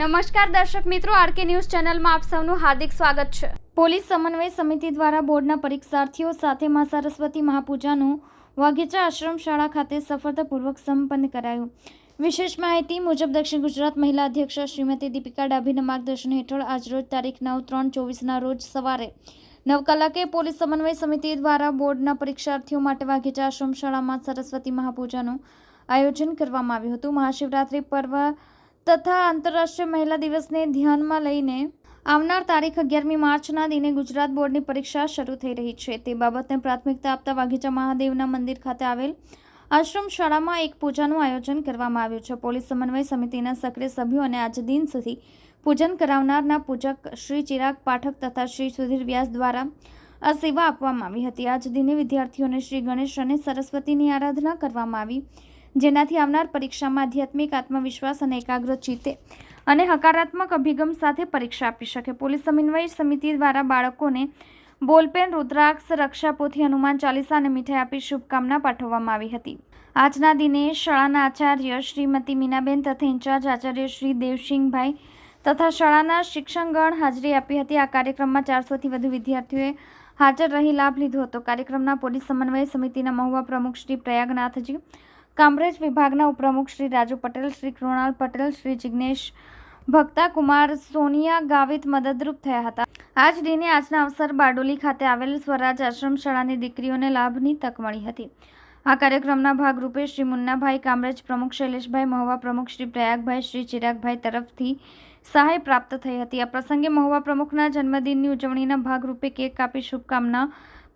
નમસ્કાર દર્શક મિત્રો, આરકે ન્યૂઝ ચેનલમાં આપ સૌનું હાર્દિક સ્વાગત છે. પોલીસ સમન્વય સમિતિ દ્વારા બોર્ડના પરીક્ષાર્થીઓ સાથે મા સરસ્વતી મહાપૂજાનું વાઘેચા આશ્રમ શાળા ખાતે સફળતાપૂર્વક સંપન્ન કરાયું. વિશેષ માહિતી મુજબ દક્ષિણ ગુજરાત મહિલા અધ્યક્ષા શ્રીમતી દીપિકા ડાભીના માર્ગદર્શન હેઠળ આજરોજ તારીખ નવ ત્રણ ચોવીસના રોજ સવારે નવ કલાકે પોલીસ સમન્વય સમિતિ દ્વારા બોર્ડના પરીક્ષાર્થીઓ માટે વાઘેચા આશ્રમ શાળામાં સરસ્વતી મહાપૂજાનું આયોજન કરવામાં આવ્યું હતું. મહાશિવરાત્રિ પર્વ તથા આંતરરાષ્ટ્રીય મહિલા દિવસને ધ્યાનમાં લઈને આવનાર તારીખ અગિયારમી માર્ચના દિને ગુજરાત બોર્ડની પરીક્ષા શરૂ થઈ રહી છે. તે બાબતને પ્રાથમિકતા આપતા વાઘીચા મહાદેવના મંદિર ખાતે આવેલ આશ્રમ શાળામાં એક પૂજાનું આયોજન કરવામાં આવ્યું છે. પોલીસ સમન્વય સમિતિના સક્રિય સભ્યો અને આજ દિન સુધી પૂજન કરાવનારના પૂજક શ્રી ચિરાગ પાઠક તથા શ્રી સુધીર વ્યાસ દ્વારા આ સેવા આપવામાં આવી હતી. આજ દિને વિદ્યાર્થીઓને શ્રી ગણેશ અને સરસ્વતીની આરાધના કરવામાં આવી જેનાથી આવનાર પરીક્ષામાં આધ્યાત્મિક, આત્મવિશ્વાસ અને એકાગ્ર ચિત્તે અને હકારાત્મક અભિગમ સાથે પરીક્ષા આપી શકે. પોલીસ સમન્વય સમિતિ દ્વારા બાળકોને બોલપેન રુદ્રાક્ષ, રક્ષાપોથી હનુમાન ચાલીસા અને મીઠાઈ આપી શુભકામના પાઠવવામાં આવી હતી. આજના દિને શાળાના આચાર્ય શ્રીમતી મીનાબેન તથા ઇન્ચાર્જ આચાર્ય શ્રી દેવસિંહભાઈ તથા શાળાના શિક્ષણગણ હાજરી આપી હતી. આ કાર્યક્રમમાં ચારસોથી વધુ વિદ્યાર્થીઓએ હાજર રહી લાભ લીધો હતો. કાર્યક્રમના પોલીસ સમન્વય સમિતિના મહુવા પ્રમુખ શ્રી પ્રયાગનાથજી કામરેજ વિભાગના ઉપપ્રમુખ શ્રી રાજુ પટેલ, શ્રી કૃણાલ પટેલ, શ્રી જિગ્નેશ ભક્તા કુમાર સોનિયા ગાવિત મદદરૂપ થયા હતા. આજ દિને આજના અવસર બારડોલી ખાતે આવેલ સ્વરાજ આશ્રમ શાળાની દીકરીઓને લાભની તક મળી હતી. આ કાર્યક્રમના ભાગરૂપે શ્રી મુન્નાભાઈ કામરેજ પ્રમુખ શૈલેષભાઈ મહુવા પ્રમુખ શ્રી પ્રયાગભાઈ, શ્રી ચિરાગભાઈ તરફથી સહાય પ્રાપ્ત થઈ હતી. આ પ્રસંગે મહુવા પ્રમુખના જન્મદિનની ઉજવણીના ભાગરૂપે કેક કાપી શુભકામના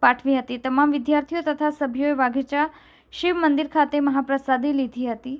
પાઠવી હતી. તમામ વિદ્યાર્થીઓ તથા સભ્યોએ વાઘેચા શિવ મંદિર ખાતે મહાપ્રસાદી લીધી હતી.